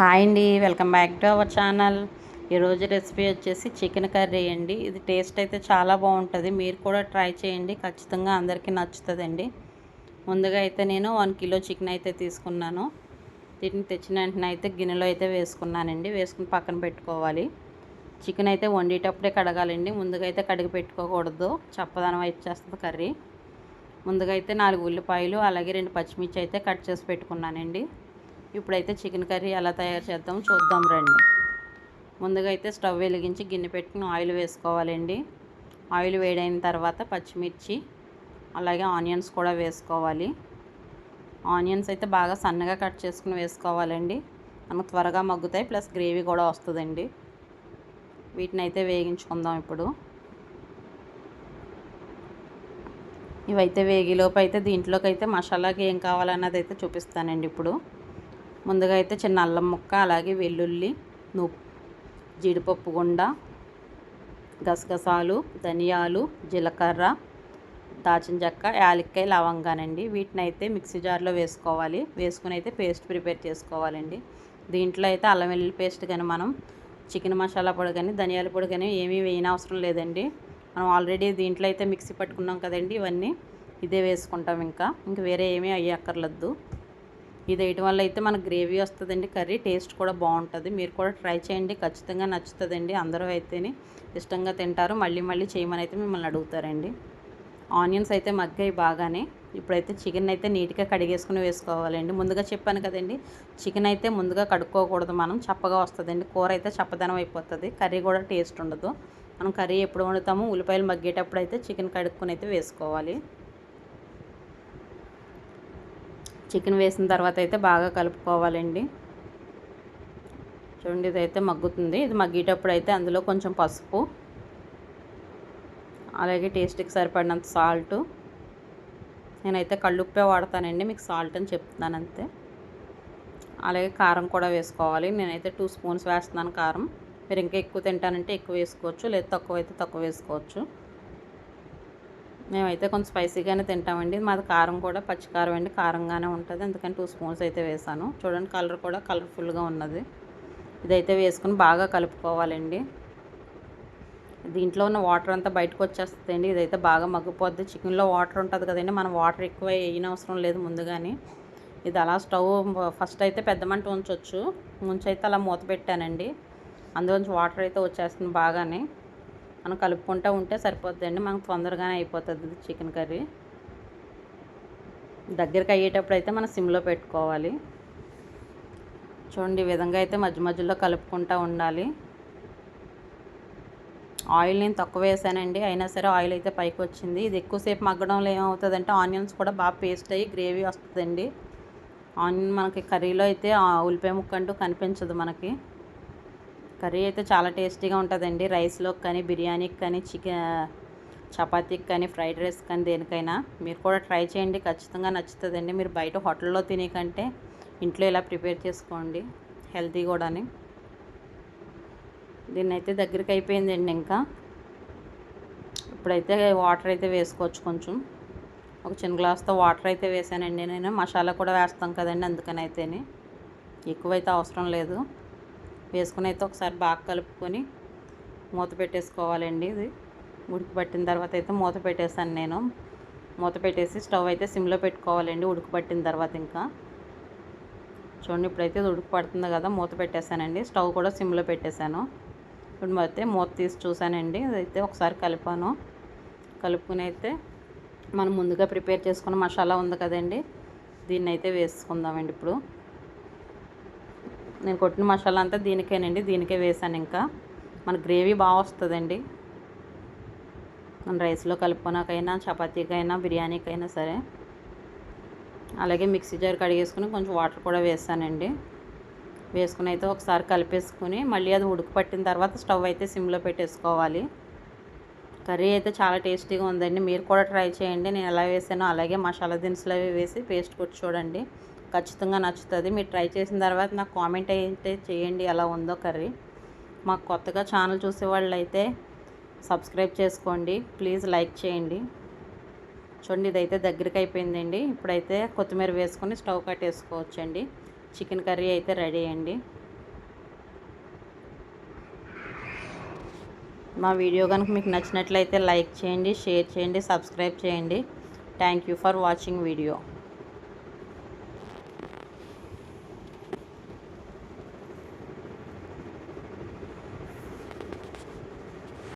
Hi అండి welcome back to our channel. ఈరోజు recipe వచ్చేసి చికెన్ కర్రీ అండి. ఇది టేస్ట్ అయితే చాలా బాగుంటుంది. మీరు కూడా ట్రై చేయండి ఖచ్చితంగా అందరికీ నచ్చుతుందండి. ముందుగా అయితే నేను వన్ కిలో చికెన్ అయితే తీసుకున్నాను. వీటిని తెచ్చిన వెంటనే అయితే గిన్నెలో అయితే వేసుకున్నానండి. వేసుకుని పక్కన పెట్టుకోవాలి. చికెన్ అయితే వండేటప్పుడే కడగాలండి. ముందుగా అయితే కడిగి పెట్టుకోకూడదు. చప్పదనం వచ్చేస్తుంది కర్రీ. ముందుగా అయితే నాలుగు ఉల్లిపాయలు అలాగే రెండు పచ్చిమిర్చి అయితే కట్ చేసి పెట్టుకున్నానండి. ఇప్పుడైతే చికెన్ కర్రీ ఎలా తయారు చేద్దాం చూద్దాం రండి. ముందుగా అయితే స్టవ్ వెలిగించి గిన్నె పెట్టుకుని ఆయిల్ వేసుకోవాలండి. ఆయిల్ వేడైన తర్వాత పచ్చిమిర్చి అలాగే ఆనియన్స్ కూడా వేసుకోవాలి. ఆనియన్స్ అయితే బాగా సన్నగా కట్ చేసుకుని వేసుకోవాలండి. మనకు త్వరగా మగ్గుతాయి ప్లస్ గ్రేవీ కూడా వస్తుందండి. వీటిని అయితే వేగించుకుందాం ఇప్పుడు. ఇవైతే వేగిలోపు అయితే దీంట్లోకి అయితే మసాలాకి ఏం కావాలన్నది అయితే చూపిస్తానండి ఇప్పుడు. ముందుగా అయితే చిన్న అల్లం ముక్క అలాగే వెల్లుల్లి నువ్వు జీడిపప్పు గుండ గసగసాలు ధనియాలు జీలకర్ర దాచిన చెక్క యాలక్కాయ లవంగానండి. వీటిని అయితే మిక్సీ జార్లో వేసుకోవాలి. వేసుకుని అయితే పేస్ట్ ప్రిపేర్ చేసుకోవాలండి. దీంట్లో అయితే అల్లం వెల్లుల్లి పేస్ట్ కానీ మనం చికెన్ మసాలా పొడి కానీ ధనియాల పొడి కానీ ఏమీ వేయనవసరం లేదండి. మనం ఆల్రెడీ దీంట్లో అయితే మిక్సీ పట్టుకున్నాం కదండి ఇవన్నీ ఇదే వేసుకుంటాం ఇంకా. ఇంక వేరే ఏమీ అయ్యక్కర్లేదు. ఇది వేయటం వల్ల అయితే మనకు గ్రేవీ వస్తుందండి కర్రీ టేస్ట్ కూడా బాగుంటుంది. మీరు కూడా ట్రై చేయండి ఖచ్చితంగా నచ్చుతుందండి. అందరూ అయితేనే ఇష్టంగా తింటారు. మళ్ళీ మళ్ళీ చేయమని అయితే మిమ్మల్ని అడుగుతారండి. ఆనియన్స్ అయితే మగ్గాయి బాగానే. ఇప్పుడైతే చికెన్ అయితే నీట్గా కడిగేసుకుని వేసుకోవాలండి. ముందుగా చెప్పాను కదండి చికెన్ అయితే ముందుగా కడుక్కోకూడదు మనం. చప్పగా వస్తుందండి. కూర అయితే చప్పదనం అయిపోతుంది. కర్రీ కూడా టేస్ట్ ఉండదు. మనం కర్రీ ఎప్పుడు వండుతామో ఉల్లిపాయలు మగ్గేటప్పుడు అయితే చికెన్ కడుక్కొని అయితే వేసుకోవాలి. చికెన్ వేసిన తర్వాత అయితే బాగా కలుపుకోవాలండి. చూడండి ఇదైతే మగ్గుతుంది. ఇది మగ్గేటప్పుడు అయితే అందులో కొంచెం పసుపు అలాగే టేస్ట్కి సరిపడినంత సాల్ట్. నేనైతే కళ్ళుప్పే వాడతానండి మీకు సాల్ట్ అని చెప్తున్నాను అంతే. అలాగే కారం కూడా వేసుకోవాలి. నేనైతే టూ స్పూన్స్ వేస్తున్నాను కారం. మీరు ఇంకా ఎక్కువ తింటానంటే ఎక్కువ వేసుకోవచ్చు లేదా తక్కువ అయితే తక్కువ వేసుకోవచ్చు. మేమైతే కొంచెం స్పైసీగానే తింటామండి. మాది కారం కూడా పచ్చికారం అండి. కారంగానే ఉంటుంది. అందుకని టూ స్పూన్స్ అయితే వేసాను. చూడండి కలర్ కూడా కలర్ఫుల్గా ఉన్నది. ఇదైతే వేసుకుని బాగా కలుపుకోవాలండి. దీంట్లో ఉన్న వాటర్ అంతా బయటకు వచ్చేస్తుందండి. ఇదైతే బాగా మగ్గిపోద్ది. చికెన్లో వాటర్ ఉంటుంది కదండి. మనం వాటర్ ఎక్కువ వేయనవసరం లేదు ముందుగానే. ఇది అలా స్టవ్ ఫస్ట్ అయితే పెద్ద మంట ఉంచవచ్చు ముంచైతే అలా మూత పెట్టానండి. అందులోంచి వాటర్ అయితే వచ్చేస్తుంది బాగానే. మనం కలుపుకుంటూ ఉంటే సరిపోతుందండి. మనకు తొందరగానే అయిపోతుంది చికెన్ కర్రీ. దగ్గరికి అయ్యేటప్పుడు అయితే మనం సిమ్లో పెట్టుకోవాలి. చూడండి ఈ విధంగా అయితే మధ్య మధ్యలో కలుపుకుంటూ ఉండాలి. ఆయిల్ నేను తక్కువ వేసానండి. అయినా సరే ఆయిల్ అయితే పైకి వచ్చింది. ఇది ఎక్కువసేపు మగ్గడంలో ఏమవుతుందంటే ఆనియన్స్ కూడా బాగా పేస్ట్ అయ్యి గ్రేవీ వస్తుందండి. ఆనియన్ మనకి కర్రీలో అయితే ఉల్లిపాయ ముక్క అంటూ కనిపించదు మనకి. కర్రీ అయితే చాలా టేస్టీగా ఉంటుందండి. రైస్లోకి కానీ బిర్యానీకి కానీ చికెన్ చపాతీకి కానీ ఫ్రైడ్ రైస్ కానీ దేనికైనా మీరు కూడా ట్రై చేయండి. ఖచ్చితంగా నచ్చుతుందండి. మీరు బయట హోటల్లో తినే కంటే ఇంట్లో ఇలా ప్రిపేర్ చేసుకోండి. హెల్తీ కూడాని. దీన్ని అయితే దగ్గరికి అయిపోయిందండి ఇంకా. ఇప్పుడైతే వాటర్ అయితే వేసుకోవచ్చు కొంచెం. ఒక చిన్న గ్లాస్తో వాటర్ అయితే వేసానండి నేను. మసాలా కూడా వేస్తాం కదండి అందుకని అయితేనే ఎక్కువైతే అవసరం లేదు. వేసుకుని అయితే ఒకసారి బాగా కలుపుకొని మూత పెట్టేసుకోవాలండి ఇది. ఉడికిపట్టిన తర్వాత అయితే మూత పెట్టేసాను నేను. మూత పెట్టేసి స్టవ్ అయితే సిమ్లో పెట్టుకోవాలండి ఉడికిపట్టిన తర్వాత ఇంకా. చూడండి ఇప్పుడైతే ఉడుకు పడుతుంది కదా మూత పెట్టేశానండి. స్టవ్ కూడా సిమ్లో పెట్టేశాను. ఇప్పుడు అయితే మూత తీసి చూసానండి అదైతే ఒకసారి కలిపాను. కలుపుకుని అయితే మనం ముందుగా ప్రిపేర్ చేసుకున్న మసాలా ఉంది కదండి దీన్ని అయితే వేసుకుందామండి ఇప్పుడు. నేను కొట్టిన మసాలా అంతా దీనికేనండి దీనికే వేసాను ఇంకా. మన గ్రేవీ బాగా వస్తుందండి. మన రైస్లో కలుపుకోనాకైనా చపాతీకైనా బిర్యానీకైనా సరే. అలాగే మిక్సీ జార్ కడిగేసుకుని కొంచెం వాటర్ కూడా వేసానండి. వేసుకుని అయితే ఒకసారి కలిపేసుకుని మళ్ళీ అది ఉడుకు పట్టిన తర్వాత స్టవ్ అయితే సిమ్లో పెట్టేసుకోవాలి. కర్రీ అయితే చాలా టేస్టీగా ఉందండి. మీరు కూడా ట్రై చేయండి. నేను ఎలా వేసానో అలాగే మసాలా దినుసులు అవి వేసి పేస్ట్ కొట్టి చూడండి. ఖచ్చితంగా నచ్చుతుంది. మీరు ట్రై చేసిన తర్వాత నాకు కామెంట్ అయితే చేయండి ఎలా ఉందో కర్రీ. మాకు కొత్తగా ఛానల్ చూసేవాళ్ళు అయితే సబ్స్క్రైబ్ చేసుకోండి. ప్లీజ్ లైక్ చేయండి. చూడండి ఇదైతే దగ్గరికి అయిపోయిందండి. ఇప్పుడైతే కొత్తిమీర వేసుకొని స్టవ్ కట్టేసుకోవచ్చండి. చికెన్ కర్రీ అయితే రెడీ అండి. మా వీడియో కనుక మీకు నచ్చినట్లయితే లైక్ చేయండి షేర్ చేయండి సబ్స్క్రైబ్ చేయండి. Thank you for watching video.